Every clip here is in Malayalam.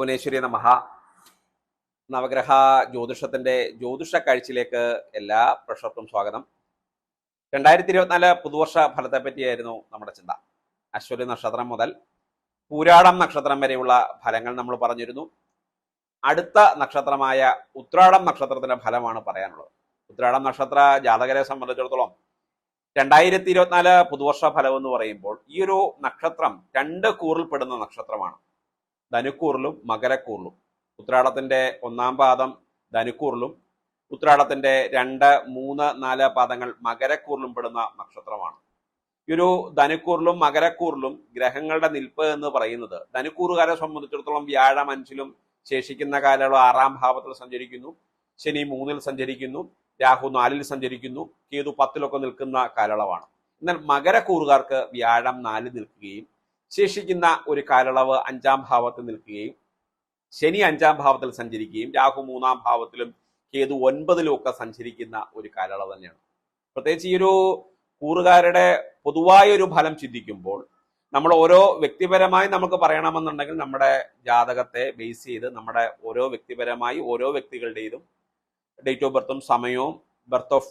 ഭുവനേശ്വരി നമഹ നവഗ്രഹ ജ്യോതിഷത്തിന്റെ ജ്യോതിഷ കാഴ്ചയിലേക്ക് എല്ലാ പ്രഷർക്കും സ്വാഗതം. രണ്ടായിരത്തി ഇരുപത്തിനാല് പുതുവർഷ ഫലത്തെ പറ്റിയായിരുന്നു നമ്മുടെ ചിന്ത. അശ്വതി നക്ഷത്രം മുതൽ പൂരാടം നക്ഷത്രം വരെയുള്ള ഫലങ്ങൾ നമ്മൾ പറഞ്ഞിരുന്നു. അടുത്ത നക്ഷത്രമായ ഉത്രാടം നക്ഷത്രത്തിന്റെ ഫലമാണ് പറയാനുള്ളത്. ഉത്രാടം നക്ഷത്ര ജാതകരെ സംബന്ധിച്ചിടത്തോളം രണ്ടായിരത്തി ഇരുപത്തിനാല് പുതുവർഷ ഫലം എന്ന് പറയുമ്പോൾ ഈ ഒരു നക്ഷത്രം രണ്ട് കൂറിൽപ്പെടുന്ന നക്ഷത്രമാണ്. ധനുക്കൂറിലും മകരക്കൂറിലും. ഉത്രാടത്തിന്റെ ഒന്നാം പാദം ധനുക്കൂറിലും ഉത്രാടത്തിന്റെ രണ്ട് മൂന്ന് നാല് പാദങ്ങൾ മകരക്കൂറിലും പെടുന്ന നക്ഷത്രമാണ്. ഈ ഒരു ധനുക്കൂറിലും മകരക്കൂറിലും ഗ്രഹങ്ങളുടെ നിൽപ്പ് എന്ന് പറയുന്നത് ധനുക്കൂറുകാരെ സംബന്ധിച്ചിടത്തോളം വ്യാഴം അഞ്ചിലും ശേഷിക്കുന്ന കാലയളവ് ആറാം ഭാവത്തിൽ സഞ്ചരിക്കുന്നു ശനി മൂന്നിൽ സഞ്ചരിക്കുന്നു രാഹു നാലിൽ സഞ്ചരിക്കുന്നു കേതു പത്തിലൊക്കെ നിൽക്കുന്ന കാലയളവാണ്. എന്നാൽ മകരക്കൂറുകാർക്ക് വ്യാഴം നാലിൽ നിൽക്കുകയും ശേഷിക്കുന്ന ഒരു കാലയളവ് അഞ്ചാം ഭാവത്തിൽ നിൽക്കുകയും ശനി അഞ്ചാം ഭാവത്തിൽ സഞ്ചരിക്കുകയും രാഹു മൂന്നാം ഭാവത്തിലും കേതു ഒൻപതിലും ഒക്കെ സഞ്ചരിക്കുന്ന ഒരു കാലയളവ് തന്നെയാണ്. പ്രത്യേകിച്ച് ഈ ഒരു കൂറുകാരുടെ പൊതുവായ ഒരു ഫലം ചിന്തിക്കുമ്പോൾ നമ്മൾ ഓരോ വ്യക്തിപരമായി നമുക്ക് പറയണമെന്നുണ്ടെങ്കിൽ നമ്മുടെ ജാതകത്തെ ബേസ് ചെയ്ത് നമ്മുടെ ഓരോ വ്യക്തിപരമായി ഓരോ വ്യക്തികളുടേതും ഡേറ്റ് ഓഫ് ബർത്തും സമയവും ബർത്ത് ഓഫ്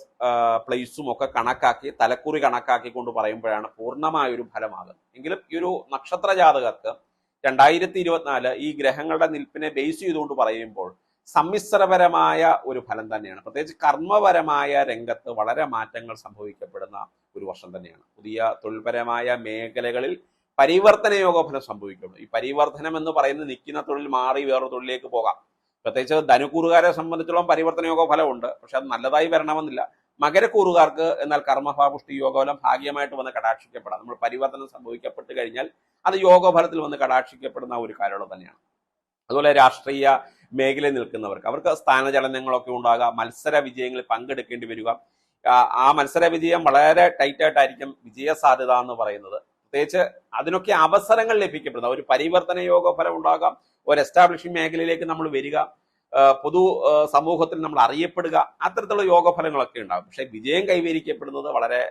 പ്ലേസും ഒക്കെ കണക്കാക്കി തലക്കുറി കണക്കാക്കി കൊണ്ട് പറയുമ്പോഴാണ് പൂർണമായ ഒരു ഫലമാകുന്നത് എങ്കിലും ഈ ഒരു നക്ഷത്ര ജാതകർക്ക് രണ്ടായിരത്തി ഇരുപത്തിനാല് ഈ ഗ്രഹങ്ങളുടെ നിൽപ്പിനെ ബേസ് ചെയ്തുകൊണ്ട് പറയുമ്പോൾ സമ്മിശ്രപരമായ ഒരു ഫലം തന്നെയാണ്. പ്രത്യേകിച്ച് കർമ്മപരമായ രംഗത്ത് വളരെ മാറ്റങ്ങൾ സംഭവിക്കപ്പെടുന്ന ഒരു വർഷം തന്നെയാണ്. പുതിയ തൊഴിൽപരമായ മേഖലകളിൽ പരിവർത്തന യോഗഫലം സംഭവിക്കുന്നു ഈ പരിവർത്തനം എന്ന് പറയുന്നത് നിൽക്കുന്ന തൊഴിൽ മാറി വേറൊരു തൊഴിലേക്ക് പോകാം. പ്രത്യേകിച്ച് ധനുക്കൂറുകാരെ സംബന്ധിച്ചോളം പരിവർത്തന യോഗ ഫലമുണ്ട്. പക്ഷെ അത് നല്ലതായി വരണമെന്നില്ല. മകരക്കൂറുകാർക്ക് എന്നാൽ കർമ്മഭാപുഷ്ടി യോഗഫലം ഭാഗ്യമായിട്ട് വന്ന് കടാക്ഷിക്കപ്പെടാം. നമ്മൾ പരിവർത്തനം സംഭവിക്കപ്പെട്ട് കഴിഞ്ഞാൽ അത് യോഗഫലത്തിൽ വന്ന് കടാക്ഷിക്കപ്പെടുന്ന ഒരു കാലയളവ് തന്നെയാണ്. അതുപോലെ രാഷ്ട്രീയ മേഖലയിൽ നിൽക്കുന്നവർക്ക് അവർക്ക് സ്ഥാനചലനങ്ങളൊക്കെ ഉണ്ടാകാം മത്സര വിജയങ്ങളിൽ പങ്കെടുക്കേണ്ടി വരിക. ആ മത്സര വിജയം വളരെ ടൈറ്റായിട്ടായിരിക്കും വിജയ സാധ്യത എന്ന് പറയുന്നത്. പ്രത്യേകിച്ച് അതിനൊക്കെ അവസരങ്ങൾ ലഭിക്കപ്പെടുന്ന. ഒരു പരിവർത്തന യോഗ ഫലം ഉണ്ടാകാം ഒരു എസ്റ്റാബ്ലിഷിംഗ് മേഖലയിലേക്ക് നമ്മൾ വരിക പൊതു സമൂഹത്തിൽ നമ്മൾ അറിയപ്പെടുക അത്തരത്തിലുള്ള യോഗഫലങ്ങളൊക്കെ ഉണ്ടാകും. പക്ഷെ വിജയം കൈവരിക്കപ്പെടുന്നത് വളരെ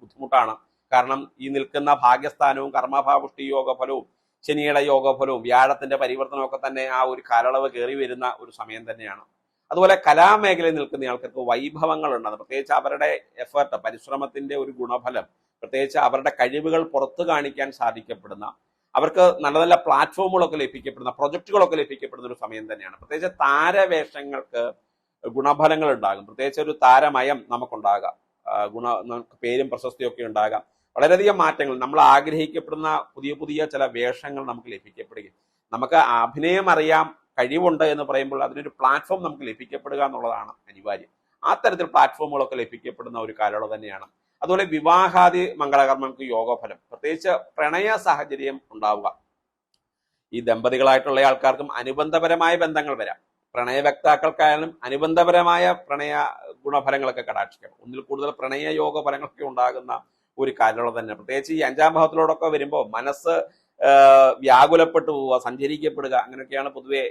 ബുദ്ധിമുട്ടാണ്. കാരണം ഈ നിൽക്കുന്ന ഭാഗ്യസ്ഥാനവും കർമ്മഭാപുഷ്ടി യോഗഫലവും ശനിയുടെ യോഗഫലവും വ്യാഴത്തിന്റെ പരിവർത്തനമൊക്കെ തന്നെ ആ ഒരു കാലയളവ് കയറി വരുന്ന ഒരു സമയം തന്നെയാണ്. അതുപോലെ കലാമേഖലയിൽ നിൽക്കുന്ന ആൾക്കാർക്ക് വൈഭവങ്ങൾ ഉണ്ടാകും പ്രത്യേകിച്ച് അവരുടെ എഫേർട്ട് പരിശ്രമത്തിന്റെ ഒരു ഗുണഫലം പ്രത്യേകിച്ച് അവരുടെ കഴിവുകൾ പുറത്തു കാണിക്കാൻ സാധിക്കപ്പെടുന്ന അവർക്ക് നല്ല നല്ല പ്ലാറ്റ്ഫോമുകളൊക്കെ ലഭിക്കപ്പെടുന്ന പ്രൊജക്ടുകളൊക്കെ ലഭിക്കപ്പെടുന്ന ഒരു സമയം തന്നെയാണ്. പ്രത്യേകിച്ച് താരവേഷങ്ങൾക്ക് ഗുണഫലങ്ങൾ ഉണ്ടാകും. പ്രത്യേകിച്ച് ഒരു താരമയം നമുക്കുണ്ടാകാം. ഗുണ നമുക്ക് പേരും പ്രശസ്തിയൊക്കെ ഉണ്ടാകാം. വളരെയധികം മാറ്റങ്ങൾ. നമ്മൾ ആഗ്രഹിക്കപ്പെടുന്ന പുതിയ പുതിയ ചില വേഷങ്ങൾ നമുക്ക് ലഭിക്കപ്പെടുകയും നമുക്ക് അഭിനയം അറിയാം കഴിവുണ്ട് എന്ന് പറയുമ്പോൾ അതിനൊരു പ്ലാറ്റ്ഫോം നമുക്ക് ലഭിക്കപ്പെടുക എന്നുള്ളതാണ് അനിവാര്യം. ആ തരത്തിൽ പ്ലാറ്റ്ഫോമുകളൊക്കെ ലഭിക്കപ്പെടുന്ന ഒരു കാലയളവ് തന്നെയാണ്. അതുപോലെ വിവാഹാദി മംഗളകർമ്മങ്ങൾക്ക് യോഗഫലം. പ്രത്യേകിച്ച് പ്രണയ സാഹചര്യം ഉണ്ടാവുക. ഈ ദമ്പതികളായിട്ടുള്ള ആൾക്കാർക്കും അനുബന്ധപരമായ ബന്ധങ്ങൾ വരാം. പ്രണയ വ്യക്താക്കൾക്കായാലും അനുബന്ധപരമായ പ്രണയ ഗുണഫലങ്ങളൊക്കെ കടാക്ഷിക്കാം. ഒന്നിൽ കൂടുതൽ പ്രണയ യോഗ ഫലങ്ങളൊക്കെ ഉണ്ടാകുന്ന ഒരു കാലയളവ് തന്നെ പ്രത്യേകിച്ച് ഈ അഞ്ചാം ഭാവത്തിലോടൊക്കെ വരുമ്പോൾ മനസ്സ് വ്യാകുലപ്പെട്ടു പോവുക സഞ്ചരിക്കപ്പെടുക അങ്ങനെയൊക്കെയാണ് പൊതുവെ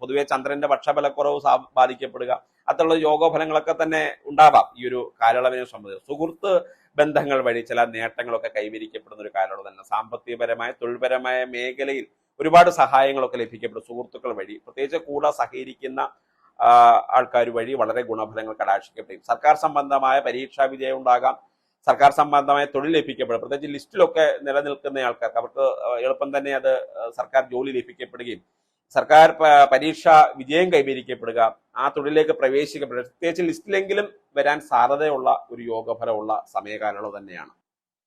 പൊതുവെ ചന്ദ്രന്റെ പക്ഷബലക്കുറവ് ബാധിക്കപ്പെടുക. അത്തരമുള്ള യോഗഫലങ്ങളൊക്കെ തന്നെ ഉണ്ടാവാം ഈ ഒരു കാലയളവിനെ സംബന്ധിച്ച്. സുഹൃത്ത് ബന്ധങ്ങൾ വഴി ചില നേട്ടങ്ങളൊക്കെ കൈവരിക്കപ്പെടുന്ന ഒരു കാലയളവ് തന്നെ. സാമ്പത്തികപരമായ തൊഴിൽപരമായ മേഖലയിൽ ഒരുപാട് സഹായങ്ങളൊക്കെ ലഭിക്കപ്പെടും സുഹൃത്തുക്കൾ വഴി. പ്രത്യേകിച്ച് കൂടെ സഹകരിക്കുന്ന ആൾക്കാർ വഴി വളരെ ഗുണഫലങ്ങൾ കടാക്ഷിക്കപ്പെടും. സർക്കാർ സംബന്ധമായ പരീക്ഷാ വിജയം ഉണ്ടാകാം. സർക്കാർ സംബന്ധമായ തൊഴിൽ ലഭിക്കപ്പെടും. പ്രത്യേകിച്ച് ലിസ്റ്റിലൊക്കെ നിലനിൽക്കുന്ന ആൾക്കാർക്ക് അവർക്ക് എളുപ്പം തന്നെ അത് സർക്കാർ ജോലി ലഭിക്കപ്പെടുകയും സർക്കാർ പരീക്ഷ വിജയം കൈവരിക്കപ്പെടുക ആ തൊഴിലേക്ക് പ്രവേശിക്കപ്പെടുക പ്രത്യേകിച്ച് ലിസ്റ്റിലെങ്കിലും വരാൻ സാധ്യതയുള്ള ഒരു യോഗഫലമുള്ള സമയകാലയളവ് തന്നെയാണ്.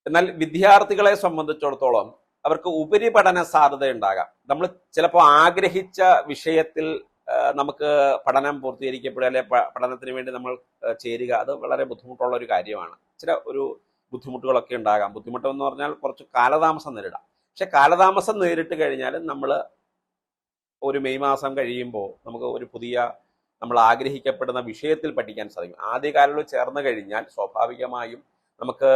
എന്നാൽ വിദ്യാർത്ഥികളെ സംബന്ധിച്ചിടത്തോളം അവർക്ക് ഉപരിപഠന സാധ്യത ഉണ്ടാകാം നമ്മൾ ചിലപ്പോൾ ആഗ്രഹിച്ച വിഷയത്തിൽ നമുക്ക് പഠനം പൂർത്തീകരിക്കപ്പെടുക അല്ലെ പഠനത്തിന് വേണ്ടി നമ്മൾ ചേരുക. അത് വളരെ ബുദ്ധിമുട്ടുള്ള ഒരു കാര്യമാണ്. ചില ഒരു ബുദ്ധിമുട്ടുകളൊക്കെ ഉണ്ടാകാം. ബുദ്ധിമുട്ടെന്ന് പറഞ്ഞാൽ കുറച്ച് കാലതാമസം നേരിടാം. പക്ഷെ കാലതാമസം നേരിട്ട് കഴിഞ്ഞാൽ നമ്മൾ ഒരു മെയ് മാസം കഴിയുമ്പോൾ നമുക്ക് ഒരു പുതിയ നമ്മൾ ആഗ്രഹിക്കപ്പെടുന്ന വിഷയത്തിൽ പഠിക്കാൻ സാധിക്കും. ആദ്യകാലങ്ങളിൽ ചേർന്ന് കഴിഞ്ഞാൽ സ്വാഭാവികമായും നമുക്ക്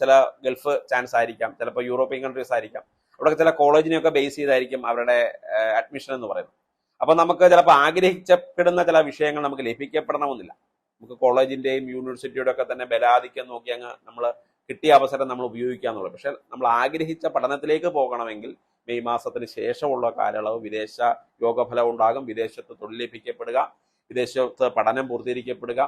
ചില ഗൾഫ് ചാൻസ് ആയിരിക്കാം. ചിലപ്പോൾ യൂറോപ്യൻ കൺട്രീസ് ആയിരിക്കാം. അവിടെ ചില കോളേജിനെയൊക്കെ ബേസ് ചെയ്തായിരിക്കും അവരുടെ അഡ്മിഷൻ എന്ന് പറയുന്നത്. അപ്പൊ നമുക്ക് ചിലപ്പോൾ ആഗ്രഹിക്കപ്പെടുന്ന ചില വിഷയങ്ങൾ നമുക്ക് ലഭിക്കപ്പെടണമെന്നില്ല. നമുക്ക് കോളേജിന്റെയും യൂണിവേഴ്സിറ്റിയുടെ ഒക്കെ തന്നെ ബലാധിക്യം നോക്കി അങ്ങ് നമ്മൾ കിട്ടിയ അവസരം നമ്മൾ ഉപയോഗിക്കുക എന്നുള്ളത് പക്ഷെ നമ്മൾ ആഗ്രഹിച്ച പഠനത്തിലേക്ക് പോകണമെങ്കിൽ മെയ് മാസത്തിന് ശേഷമുള്ള കാലയളവ് വിദേശ യോഗഫലം ഉണ്ടാകും. വിദേശത്ത് തൊഴിൽ ലഭിക്കപ്പെടുക. വിദേശത്ത് പഠനം പൂർത്തീകരിക്കപ്പെടുക.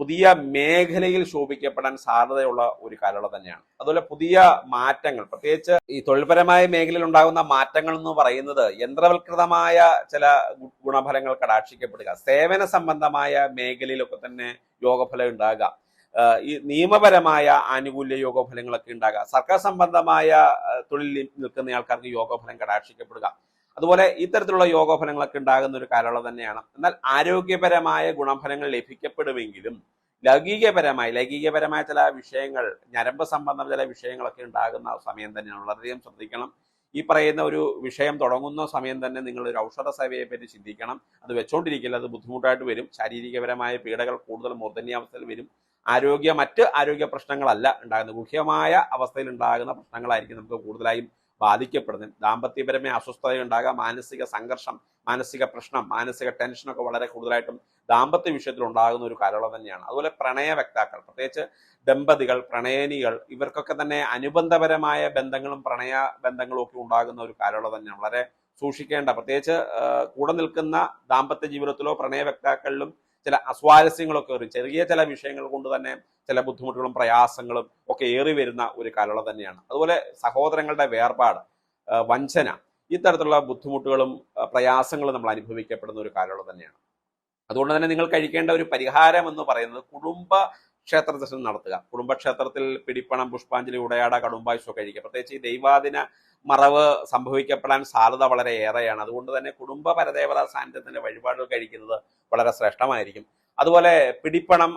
പുതിയ മേഖലയിൽ ശോഭിക്കപ്പെടാൻ സാധ്യതയുള്ള ഒരു കാലയളവ് തന്നെയാണ്. അതുപോലെ പുതിയ മാറ്റങ്ങൾ പ്രത്യേകിച്ച് ഈ തൊഴിൽപരമായ മേഖലയിൽ ഉണ്ടാകുന്ന മാറ്റങ്ങൾ എന്ന് പറയുന്നത് യന്ത്രവൽകൃതമായ ചില ഗുണഫലങ്ങൾ കടാക്ഷിക്കപ്പെടുക സേവന സംബന്ധമായ മേഖലയിലൊക്കെ തന്നെ യോഗഫലം ഉണ്ടാകുക ഈ നിയമപരമായ ആനുകൂല്യ യോഗഫലങ്ങളൊക്കെ ഉണ്ടാകുക സർക്കാർ സംബന്ധമായ തൊഴിൽ നിൽക്കുന്ന ആൾക്കാർക്ക് യോഗഫലം കടാക്ഷിക്കപ്പെടുക അതുപോലെ ഇത്തരത്തിലുള്ള യോഗഫലങ്ങളൊക്കെ ഉണ്ടാകുന്ന ഒരു കാലയളവ് തന്നെയാണ്. എന്നാൽ ആരോഗ്യപരമായ ഗുണഫലങ്ങൾ ലഭിക്കപ്പെടുമെങ്കിലും ലൗകികപരമായി ലൈംഗികപരമായ ചില വിഷയങ്ങൾ ഞരമ്പ് സംബന്ധം ചില വിഷയങ്ങളൊക്കെ ഉണ്ടാകുന്ന സമയം തന്നെയാണ്. വളരെയധികം ശ്രദ്ധിക്കണം. ഈ പറയുന്ന ഒരു വിഷയം തുടങ്ങുന്ന സമയം തന്നെ നിങ്ങൾ ഒരു ഔഷധ സേവയെ പറ്റി ചിന്തിക്കണം. അത് വെച്ചോണ്ടിരിക്കില്ല അത് ബുദ്ധിമുട്ടായിട്ട് വരും. ശാരീരികപരമായ പീഡകൾ കൂടുതൽ മൂർധന്യാവസ്ഥയിൽ വരും. ആരോഗ്യ മറ്റ് ആരോഗ്യ പ്രശ്നങ്ങളല്ല ഉണ്ടാകുന്നത്. ഗുഹ്യമായ അവസ്ഥയിൽ ഉണ്ടാകുന്ന പ്രശ്നങ്ങളായിരിക്കും നമുക്ക് കൂടുതലായും ബാധിക്കപ്പെടുന്നത് ദാമ്പത്യപരമായ അസ്വസ്ഥത ഉണ്ടാകാം മാനസിക സംഘർഷം മാനസിക പ്രശ്നം മാനസിക ടെൻഷനൊക്കെ വളരെ കൂടുതലായിട്ടും ദാമ്പത്യ വിഷയത്തിൽ ഉണ്ടാകുന്ന ഒരു കാലയളവ് തന്നെയാണ്. അതുപോലെ പ്രണയ വ്യക്താക്കൾ പ്രത്യേകിച്ച് ദമ്പതികൾ പ്രണയനികൾ ഇവർക്കൊക്കെ തന്നെ അനുബന്ധപരമായ ബന്ധങ്ങളും പ്രണയ ബന്ധങ്ങളും ഒക്കെ ഉണ്ടാകുന്ന ഒരു കാലയളവ് തന്നെയാണ്. വളരെ സൂക്ഷിക്കേണ്ട പ്രത്യേകിച്ച് കൂടെ നിൽക്കുന്ന ദാമ്പത്യ ജീവിതത്തിലോ പ്രണയ വ്യക്താക്കളിലും ചില അസ്വാരസ്യങ്ങളൊക്കെ ഏറി ചെറിയ ചില വിഷയങ്ങൾ കൊണ്ട് തന്നെ ചില ബുദ്ധിമുട്ടുകളും പ്രയാസങ്ങളും ഒക്കെ ഏറി വരുന്ന ഒരു കാലയളവ് തന്നെയാണ്. അതുപോലെ സഹോദരങ്ങളുടെ വേർപാട് വഞ്ചന ഇത്തരത്തിലുള്ള ബുദ്ധിമുട്ടുകളും പ്രയാസങ്ങളും നമ്മൾ അനുഭവിക്കപ്പെടുന്ന ഒരു കാലയളവ് തന്നെയാണ്. അതുകൊണ്ട് തന്നെ നിങ്ങൾ കഴിക്കേണ്ട ഒരു പരിഹാരം എന്ന് പറയുന്നത് കുടുംബ ക്ഷേത്ര ദർശനം നടത്തുക. കുടുംബക്ഷേത്രത്തിൽ പിടിപ്പണം പുഷ്പാഞ്ജലി ഉടയാട കടുംബായുസോ കഴിക്കുക. പ്രത്യേകിച്ച് ഈ ദൈവാദിന മറവ് സംഭവിക്കപ്പെടാൻ സാധ്യത വളരെ ഏറെയാണ്. അതുകൊണ്ട് തന്നെ കുടുംബ പരദേവതാ സാന്നിധ്യത്തിന്റെ വഴിപാടുകൾ കഴിക്കുന്നത് വളരെ ശ്രേഷ്ഠമായിരിക്കും. അതുപോലെ പിടിപ്പണം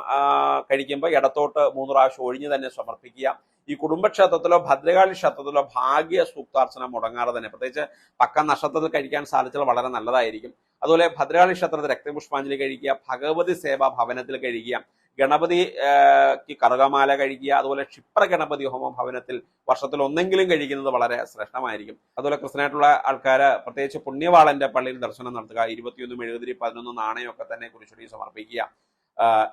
കഴിക്കുമ്പോൾ ഇടത്തോട്ട് മൂന്ന് പ്രാവശ്യം ഒഴിഞ്ഞു തന്നെ സമർപ്പിക്കുക. ഈ കുടുംബക്ഷേത്രത്തിലോ ഭദ്രകാളി ക്ഷേത്രത്തിലോ ഭാഗ്യ സൂക്താർച്ചന മുടങ്ങാതെ തന്നെ പ്രത്യേകിച്ച് പക്ക നക്ഷത്രത്തിൽ കഴിക്കാൻ സാധിച്ചാൽ വളരെ നല്ലതായിരിക്കും. അതുപോലെ ഭദ്രകാളി ക്ഷേത്രത്തിൽ രക്തപുഷ്പാഞ്ജലി കഴിക്കുക ഭഗവതി സേവാ ഭവനത്തിൽ കഴിക്കുക ഗണപതി കറുകമാല കഴിക്കുക അതുപോലെ ക്ഷിപ്ര ഗണപതി ഹോമ ഭവനത്തിൽ വർഷത്തിൽ ഒന്നെങ്കിലും കഴിക്കുന്നത് വളരെ ശ്രേഷ്ഠമായിരിക്കും. അതുപോലെ ക്രിസ്ത്യനായിട്ടുള്ള ആൾക്കാർ പ്രത്യേകിച്ച് പുണ്യവാളന്റെ പള്ളിയിൽ ദർശനം നടത്തുക ഇരുപത്തിയൊന്ന് എഴുപതിരി പതിനൊന്ന് നാണയമൊക്കെ തന്നെ കുരിശുടി സമർപ്പിക്കുക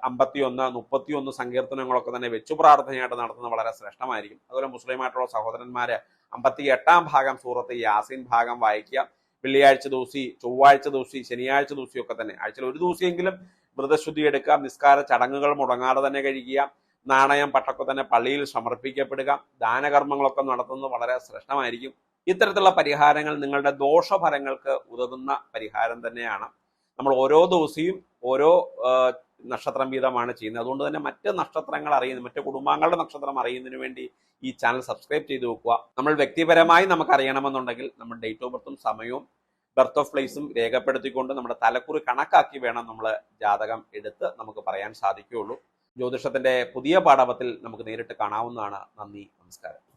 അമ്പത്തിയൊന്ന് മുപ്പത്തിയൊന്ന് സങ്കീർത്തനങ്ങളൊക്കെ തന്നെ വെച്ചു പ്രാർത്ഥനയായിട്ട് നടത്തുന്നത് വളരെ ശ്രേഷ്ഠമായിരിക്കും. അതുപോലെ മുസ്ലിമായിട്ടുള്ള സഹോദരന്മാര് അമ്പത്തി എട്ടാം ഭാഗം സൂറത്ത് യാസിൻ ഭാഗം വായിക്കുക. വെള്ളിയാഴ്ച ദിവസി ചൊവ്വാഴ്ച ദിവസി ശനിയാഴ്ച ദിവസിയൊക്കെ തന്നെ. ആഴ്ചയിൽ ഒരു ദിവസമെങ്കിലും വ്രതശുദ്ധി എടുക്കാം നിസ്കാര ചടങ്ങുകൾ മുടങ്ങാതെ തന്നെ കഴിക്കുക നാണയം പട്ടൊക്കെ തന്നെ പള്ളിയിൽ സമർപ്പിക്കപ്പെടുക ദാനകർമ്മങ്ങളൊക്കെ നടത്തുന്നത് വളരെ ശ്രേഷ്ഠമായിരിക്കും. ഇത്തരത്തിലുള്ള പരിഹാരങ്ങൾ നിങ്ങളുടെ ദോഷഫലങ്ങൾക്ക് ഉതകുന്ന പരിഹാരം തന്നെയാണ്. നമ്മൾ ഓരോ ദിവസവും ഓരോ നക്ഷത്രം വീതമാണ് ചെയ്യുന്നത്. അതുകൊണ്ട് തന്നെ മറ്റ് നക്ഷത്രങ്ങൾ അറിയുന്ന മറ്റ് കുടുംബാംഗങ്ങളുടെ നക്ഷത്രം അറിയുന്നതിന് വേണ്ടി ഈ ചാനൽ സബ്സ്ക്രൈബ് ചെയ്ത് വെക്കുക. നമ്മൾ വ്യക്തിപരമായി നമുക്ക് അറിയണമെന്നുണ്ടെങ്കിൽ നമ്മൾ ഡേറ്റ് ഓഫ് ബർത്തും സമയവും ബർത്ത് ഓഫ് പ്ലേസും രേഖപ്പെടുത്തിക്കൊണ്ട് നമ്മുടെ തലക്കുറി കണക്കാക്കി വേണം നമ്മൾ ജാതകം എടുത്ത് നമുക്ക് പറയാൻ സാധിക്കുകയുള്ളൂ. ജ്യോതിഷത്തിന്റെ പുതിയ പാഠവത്തിൽ നമുക്ക് നേരിട്ട് കാണാവുന്നതാണ്. നന്ദി നമസ്കാരം.